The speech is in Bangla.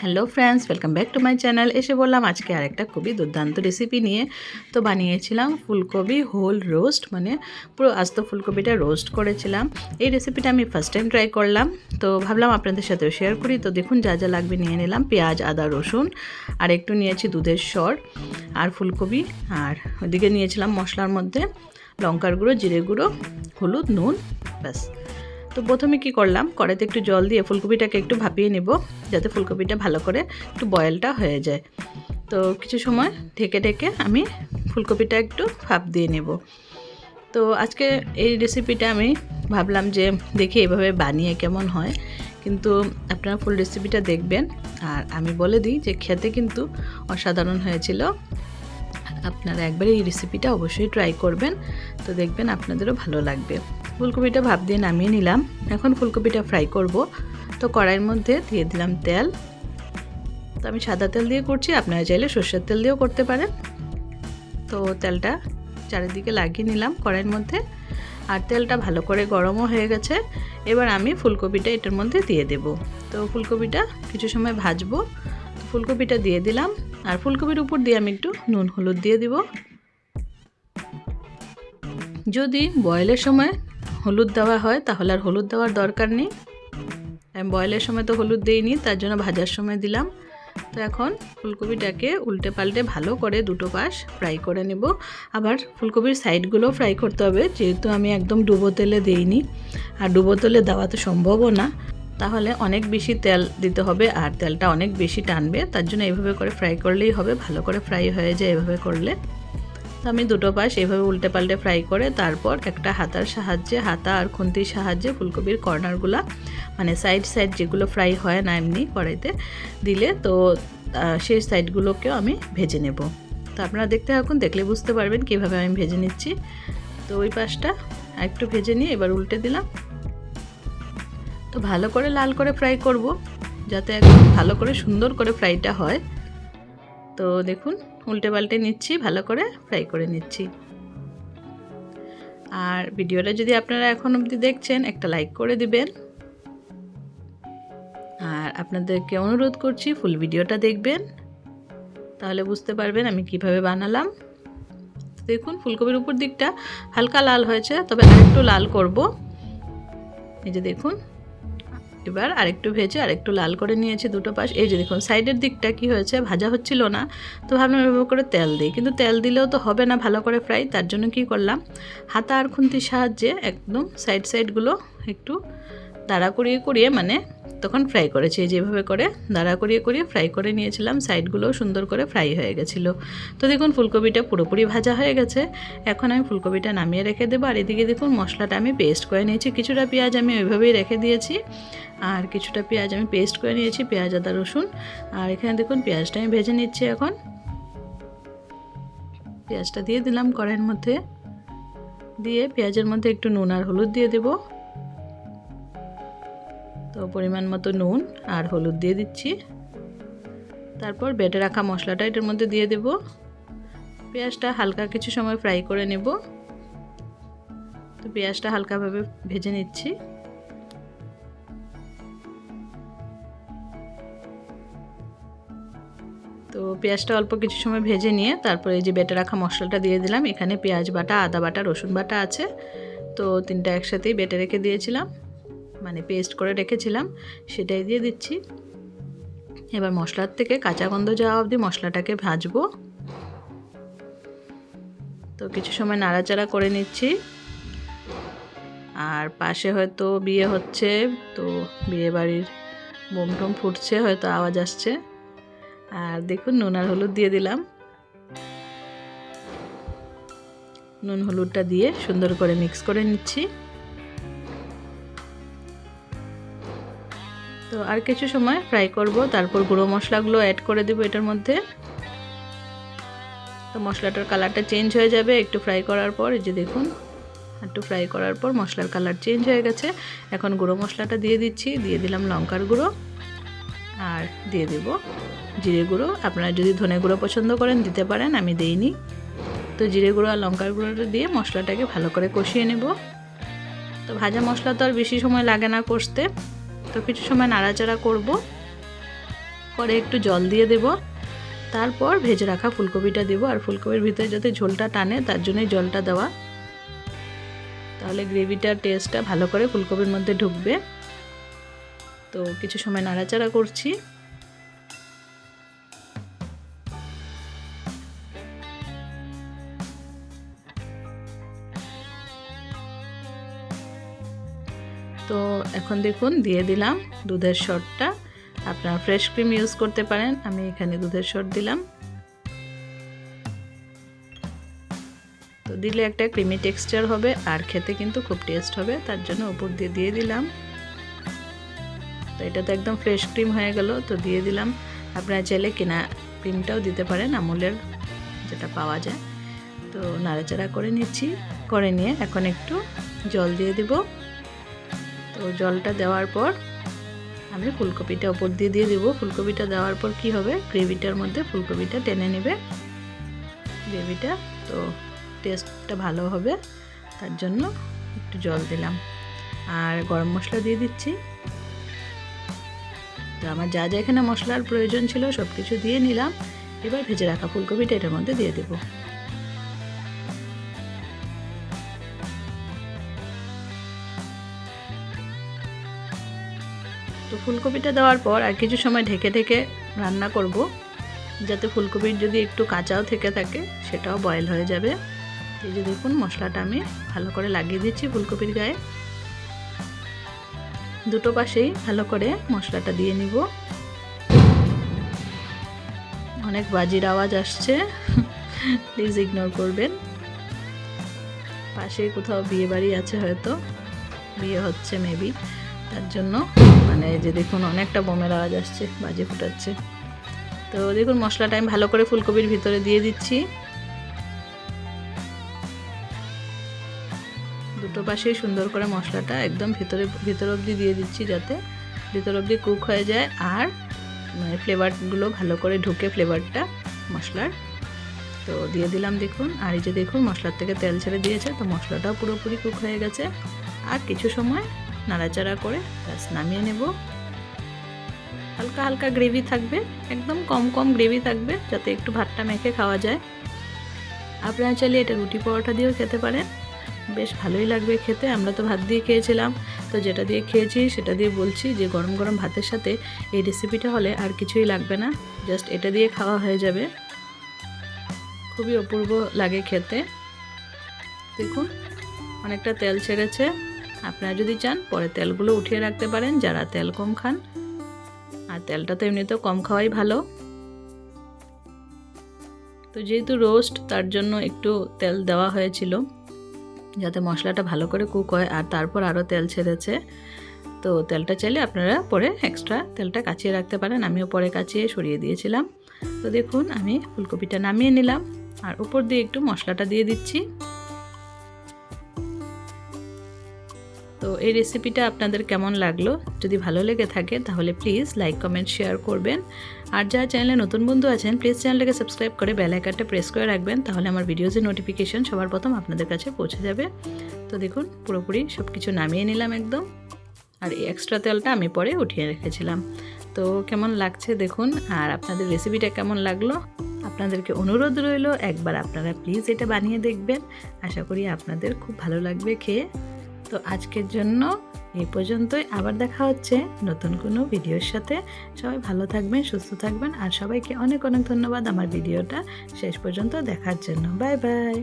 Hello friends, welcome back to my channel. এসে বললাম আজকে আরেকটা খুবই দুর্দান্ত রেসিপি নিয়ে। তো বানিয়েছিলাম ফুলকপি হোল রোস্ট মানে পুরো আস্ত ফুলকপিটা রোস্ট করেছিলাম। এই রেসিপিটা আমি ফার্স্ট টাইম ট্রাই করলাম। তো ভাবলাম আপনাদের সাথেও শেয়ার করি। তো দেখুন, যা যা লাগবে নিয়ে নিলাম। পেঁয়াজ, আদা, রসুন, আর একটু নিয়েছি দুধের স্বর আর ফুলকপি, আর ওদিকে নিয়েছিলাম মশলার মধ্যে লঙ্কার গুঁড়ো, জিরে গুঁড়ো, হলুদ, নুন, ব্যাস। তো প্রথমে কি করলাম? কড়াইতে একটু জল দিয়ে ফুলকপিটাকে একটু ভাপিয়ে নেব, যাতে ফুলকপিটা ভালো করে একটু বয়েলটা হয়ে যায়। তো কিছু সময় ঢেকে ঢেকে আমি ফুলকপিটা একটু ভাপ দিয়ে নেব। তো আজকে এই রেসিপিটা আমি ভাবলাম যে দেখি এভাবে বানিয়ে কেমন হয়। কিন্তু আপনারা ফুল রেসিপিটা দেখবেন। আর আমি বলে দিই যে খেতে কিন্তু অসাধারণ হয়েছিল। আপনারা একবার এই রেসিপিটা অবশ্যই ট্রাই করবেন। তো দেখবেন আপনাদেরও ভালো লাগবে। ফুলকপিটা ভাপ দিয়ে নামিয়ে নিলাম। এখন ফুলকপিটা ফ্রাই করব। তো কড়াইয়ের মধ্যে দিয়ে দিলাম তেল। তো আমি সাদা তেল দিয়ে করছি, আপনারা চাইলে সর্ষের তেল দিয়েও করতে পারেন। তো তেলটা চারিদিকে লাগিয়ে নিলাম কড়াইয়ের মধ্যে। আর তেলটা ভালো করে গরমও হয়ে গেছে। এবার আমি ফুলকপিটা এটার মধ্যে দিয়ে দেব। তো ফুলকপিটা কিছু সময় ভাজবো। ফুলকপিটা দিয়ে দিলাম। আর ফুলকপির উপর দিয়ে আমি একটু নুন, হলুদ দিয়ে দিব। যদি বয়েলের সময় হলুদ দেওয়া হয়, তাহলে আর হলুদ দেওয়ার দরকার নেই। আমি বয়েলের সময় তো হলুদ দিইনি, তার জন্য ভাজার সময় দিলাম। তো এখন ফুলকপিটাকে উল্টে পাল্টে ভালো করে দুটো পাশ ফ্রাই করে নেব। আবার ফুলকপির সাইডগুলো ফ্রাই করতে হবে, যেহেতু আমি একদম ডুবো তেলে দিইনি। আর ডুবো তেলে দেওয়া তো সম্ভবও না। তাহলে অনেক বেশি তেল দিতে হবে, আর তেলটা অনেক বেশি টানবে। তার জন্য এইভাবে করে ফ্রাই করলেই হবে, ভালো করে ফ্রাই হয়ে যায় এভাবে করলে। তো আমি দুটো পাশ এইভাবে উল্টে পাল্টে ফ্রাই করে তারপর একটা হাতার সাহায্যে, হাতা আর খুন্তির সাহায্যে ফুলকপির কর্নারগুলো মানে সাইড সাইড যেগুলো ফ্রাই হয় না এমনি কড়াইতে, দিলে তো সেই সাইডগুলোকেও আমি ভেজে নেব। তো আপনারা দেখতে থাকুন, দেখলে বুঝতে পারবেন কীভাবে আমি ভেজে নিচ্ছি। তো ওই পাশটা একটু ভেজে নিয়ে এবার উল্টে দিলাম। তো ভালো করে লাল করে ফ্রাই করব, যাতে একদম ভালো করে সুন্দর করে ফ্রাইটা হয়। তো দেখুন উল্টে পাল্টে নিচ্ছি, ভালো করে ফ্রাই করে নিচ্ছি। আর ভিডিওটা যদি আপনারা এখন অবধি দেখছেন, একটা লাইক করে দিবেন। আর আপনাদেরকে অনুরোধ করছি ফুল ভিডিওটা দেখবেন। তাহলে বুঝতে পারবেন আমি কীভাবে বানালাম। দেখুন, ফুলকপির উপর দিকটা হালকা লাল হয়েছে, তবে আরেকটু লাল করব। এই যে দেখুন এবার আরেকটু ভেজে আরেকটু লাল করে নিয়েছি দুটো পাশ। এই যে দেখুন, সাইডের দিকটা কি হয়েছে? ভাজা হচ্ছিল না, তো ভাবলাম এভাবে করে তেল দিই। কিন্তু তেল দিলেও তো হবে না ভালো করে ফ্রাই তার জন্য কি করলাম? হাতা আর খুন্তির সাহায্যে একদম সাইড সাইডগুলো একটু দাঁড়া করিয়ে করিয়ে মানে তখন ফ্রাই করেছি। যেভাবে করে দাঁড়া করিয়ে করিয়ে ফ্রাই করে নিয়েছিলাম সাইডগুলো সুন্দর করে ফ্রাই হয়ে গেছিল। তো দেখুন, ফুলকপিটা পুরোপুরি ভাজা হয়ে গেছে। এখন আমি ফুলকপিটা নামিয়ে রেখে দেবো। আর এদিকে দেখুন, মশলাটা আমি পেস্ট করে নিয়েছি। কিছুটা পেঁয়াজ আমি ওইভাবেই রেখে দিয়েছি। আর কিছুটা পেঁয়াজ আমি পেস্ট করে নিয়েছি, পেঁয়াজ, আদা, রসুন। আর এখানে দেখুন, পেঁয়াজটা আমি ভেজে নিচ্ছি এখন। পেঁয়াজটা দিয়ে দিলাম কড়াইয়ের মধ্যে। দিয়ে পেঁয়াজের মধ্যে একটু নুন আর হলুদ দিয়ে দেবো। তো পরিমাণ মতো নুন আর হলুদ দিয়ে দিচ্ছি। তারপর বেটে রাখা মশলাটা এটার মধ্যে দিয়ে দেব। পেঁয়াজটা হালকা কিছু সময় ফ্রাই করে নেব। তো পেঁয়াজটা হালকাভাবে ভেজে নিচ্ছি। তো পেঁয়াজটা অল্প কিছু সময় ভেজে নিয়ে তারপরে এই যে বেটে রাখা মশলাটা দিয়ে দিলাম। এখানে পেঁয়াজ বাটা, আদা বাটা, রসুন বাটা আছে। তো তিনটা একসাথেই বেটে রেখে দিয়েছিলাম। মানে পেস্ট করে রেখেছিলাম, সেটাই দিয়ে দিচ্ছি। এবার মশলার থেকে কাঁচা গন্ধ যাওয়া অবধি মশলাটাকে ভাজবো। তো কিছু সময় নাড়াচাড়া করে নিচ্ছি। আর পাশে হয়তো বিয়ে হচ্ছে, তো বিয়ে বাড়ির বোম টোম ফুটছে, হয়তো আওয়াজ আসছে। আর দেখুন, নুন আর হলুদ দিয়ে দিলাম। নুন হলুদটা দিয়ে সুন্দর করে মিক্স করে নিচ্ছি। তো আর কিছু সময় ফ্রাই করব, তারপর গুঁড়ো মশলাগুলো অ্যাড করে দেবো এটার মধ্যে। তো মশলাটার কালারটা চেঞ্জ হয়ে যাবে একটু ফ্রাই করার পর, এই যে দেখুন, একটু ফ্রাই করার পর মশলার কালার চেঞ্জ হয়ে গেছে। এখন গুঁড়ো মশলাটা দিয়ে দিচ্ছি, দিয়ে দিলাম লঙ্কার গুঁড়ো আর দিয়ে দেব জিরে গুঁড়ো। আপনারা যদি ধনে গুঁড়ো পছন্দ করেন, দিতে পারেন, আমি দিইনি। তো জিরে গুঁড়ো আর লঙ্কার গুঁড়োটা দিয়ে মশলাটাকে ভালো করে কষিয়ে নেব। তো ভাজা মশলা তো আর বেশি সময় লাগে না কষতে। তো কিছু সময় নাড়াচাড়া করব। পরে একটু জল দিয়ে দেব। তারপর ভেজে রাখা ফুলকপিটা দেবো আর ফুলকপির ভিতরে যাতে ঝোলটা টানে, তার জন্যই জলটা দেওয়া। তাহলে গ্রেভিটার টেস্টটা ভালো করে ফুলকপির মধ্যে ঢুকবে। তো কিছু সময় নাড়াচাড়া করছি। তো এখন দেখুন, দিয়ে দিলাম দুধের শটটা আপনারা ফ্রেশ ক্রিম ইউজ করতে পারেন, আমি এখানে দুধের শট দিলাম। তো দিলে একটা ক্রিমি টেক্সচার হবে, আর খেতে কিন্তু খুব টেস্ট হবে, তার জন্য উপর দিয়ে দিয়ে দিলাম। তো এটা তো একদম ফ্রেশ ক্রিম হয়ে গেল, তো দিয়ে দিলাম। আপনারা চাইলে কেনা ক্রিমটাও দিতে পারেন, আমুলের যেটা পাওয়া যায়। তো নাড়াচাড়া করে নিচ্ছি, করে নিয়ে এখন একটু জল দিয়ে দিব। তো জলটা দেওয়ার পর আমি ফুলকপিটা ওপর দিয়ে দিয়ে দেবো। ফুলকপিটা দেওয়ার পর কি হবে? গ্রেভিটার মধ্যে ফুলকপিটা টেনে নেবে। গ্রেভিটা তো টেস্টটা ভালো হবে, তার জন্য একটু জল দিলাম। আর গরম মশলা দিয়ে দিচ্ছি। তো আমার যা যা এখানে মশলার প্রয়োজন ছিল সব কিছু দিয়ে নিলাম। এবার ভেজে রাখা ফুলকপিটা এটার মধ্যে দিয়ে দেবো। ফুলকপিটা দেওয়ার পর আর কিছু সময় ঢেকে ঢেকে রান্না করব। যাতে ফুলকপির যদি একটু কাঁচাও থেকে থাকে, সেটাও বয়েল হয়ে যাবে। এই যে দেখুন, মশলাটা আমি ভালো করে লাগিয়ে দিচ্ছি ফুলকপির গায়ে। দুটো পাশেই ভালো করে মশলাটা দিয়ে নিব। অনেক বাজির আওয়াজ আসছে। প্লিজ ইগনোর করবেন। পাশে কোথাও বিয়ে বাড়ি আছে হয়তো। বিয়ে হচ্ছে মেবি তার জন্য। মানে যে দেখুন, অনেকটা বোমের আওয়াজ আসছে, বাজে ফুটাচ্ছে। তো দেখুন, মশলাটা আমি ভালো করে ফুলকপির ভিতরে দিয়ে দিচ্ছি। দুটো পাশেই সুন্দর করে মশলাটা একদম ভিতরে, ভিতর অবধি দিয়ে দিচ্ছি যাতে ভিতর অবধি কুক হয়ে যায় আর মানে ফ্লেভারগুলো ভালো করে ঢুকে ফ্লেভারটা মশলার। তো দিয়ে দিলাম দেখুন, আর এই যে দেখুন, মশলার থেকে তেল ছেড়ে দিয়েছে, তো মশলাটাও পুরোপুরি কুক হয়ে গেছে। আর কিছু সময় নাড়াচাড়া করে ব্যাস, নামিয়ে নেব। হালকা হালকা গ্রেভি থাকবে, একদম কম কম গ্রেভি থাকবে, যাতে একটু ভাতটা মেখে খাওয়া যায়। আপনারা চাইলে এটা রুটি পরোটা দিয়েও খেতে পারেন। বেশ ভালোই লাগবে খেতে, আমরা তো ভাত দিয়ে খেয়েছিলাম। তো যেটা দিয়ে খেয়েছি, সেটা দিয়ে বলছি যে, গরম গরম ভাতের সাথে এই রেসিপিটা হলে আর কিছুই লাগবে না। জাস্ট এটা দিয়ে খাওয়া হয়ে যাবে। খুবই অপূর্ব লাগে খেতে। দেখুন, অনেকটা তেল ছেড়েছে। আপনারা যদি চান, পরে তেলগুলো উঠিয়ে রাখতে পারেন, যারা তেল কম খান। আর তেলটা তো এমনিতেও কম খাওয়াই ভালো। তো যেহেতু রোস্ট, তার জন্য একটু তেল দেওয়া হয়েছিল, যাতে মশলাটা ভালো করে কুক হয়। আর তারপর আরও তেল ছেড়েছে। তো তেলটা চাইলে আপনারা পরে এক্সট্রা তেলটা কাচিয়ে রাখতে পারেন। আমিও পরে কাচিয়ে সরিয়ে দিয়েছিলাম। তো দেখুন, আমি ফুলকপিটা নামিয়ে নিলাম। আর উপর দিয়ে একটু মশলাটা দিয়ে দিচ্ছি। তো এই রেসিপিটা আপনাদের কেমন লাগল? যদি ভালো লেগে থাকে, তাহলে প্লিজ লাইক কমেন্ট শেয়ার করবেন। আর যারা চ্যানেলে নতুন বন্ধু আছেন প্লিজ চ্যানেলটাকে সাবস্ক্রাইব করে বেল আইকনটা প্রেস করে রাখবেন, তাহলে আমার ভিডিওজের নোটিফিকেশন সবার প্রথম আপনাদের কাছে পৌঁছে যাবে। তো দেখুন, পুরোপুরি সব কিছু নামিয়ে নিলাম একদম। আর এই এক্সট্রা তেলটা আমি পরে উঠিয়ে রেখেছিলাম। তো কেমন লাগছে দেখুন, আর আপনাদের রেসিপিটা কেমন লাগল? আপনাদেরকে অনুরোধ রইল, একবার আপনারা প্লিজ এটা বানিয়ে দেখবেন। আশা করি আপনাদের খুব ভালো লাগবে খেয়ে। তো আজকের জন্য এই পর্যন্তই। আবার দেখা হচ্ছে নতুন কোনো ভিডিওর সাথে। সবাই ভালো থাকবেন, সুস্থ থাকবেন, আর সবাইকে অনেক অনেক ধন্যবাদ আমার ভিডিওটা শেষ পর্যন্ত দেখার জন্য। Bye bye.